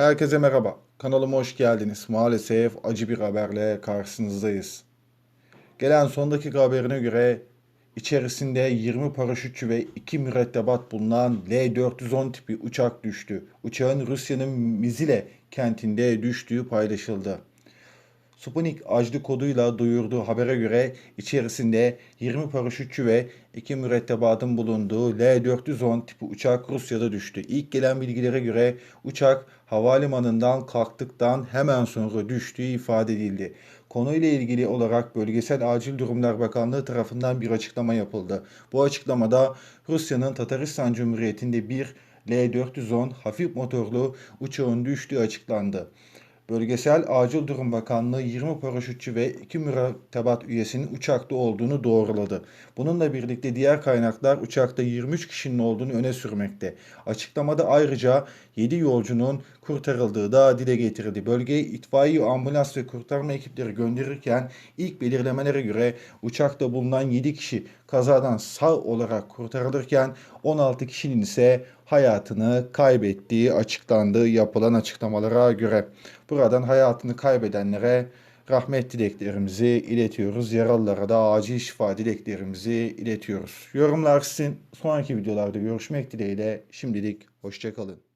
Herkese merhaba. Kanalıma hoş geldiniz. Maalesef acı bir haberle karşınızdayız. Gelen son dakika haberine göre içerisinde 20 paraşütçü ve 2 mürettebat bulunan L-410 tipi uçak düştü. Uçağın Rusya'nın Mizile kentinde düştüğü paylaşıldı. Sputnik ajlı koduyla duyurduğu habere göre içerisinde 20 paraşütçü ve 2 mürettebatın bulunduğu L-410 tipi uçak Rusya'da düştü. İlk gelen bilgilere göre uçak havalimanından kalktıktan hemen sonra düştüğü ifade edildi. Konuyla ilgili olarak Bölgesel Acil Durumlar Bakanlığı tarafından bir açıklama yapıldı. Bu açıklamada Rusya'nın Tataristan Cumhuriyeti'nde bir L-410 hafif motorlu uçağın düştüğü açıklandı. Bölgesel Acil Durum Bakanlığı 20 paraşütçü ve 2 mürettebat üyesinin uçakta olduğunu doğruladı. Bununla birlikte diğer kaynaklar uçakta 23 kişinin olduğunu öne sürmekte. Açıklamada ayrıca 7 yolcunun kurtarıldığı da dile getirildi. Bölgeye itfaiye, ambulans ve kurtarma ekipleri gönderirken ilk belirlemelere göre uçakta bulunan 7 kişi kazadan sağ olarak kurtarılırken 16 kişinin ise hayatını kaybettiği açıklandı yapılan açıklamalara göre. Buradan hayatını kaybedenlere rahmet dileklerimizi iletiyoruz. Yaralılara da acil şifa dileklerimizi iletiyoruz. Yorumlar sizin. Sonraki videolarda görüşmek dileğiyle. Şimdilik hoşçakalın.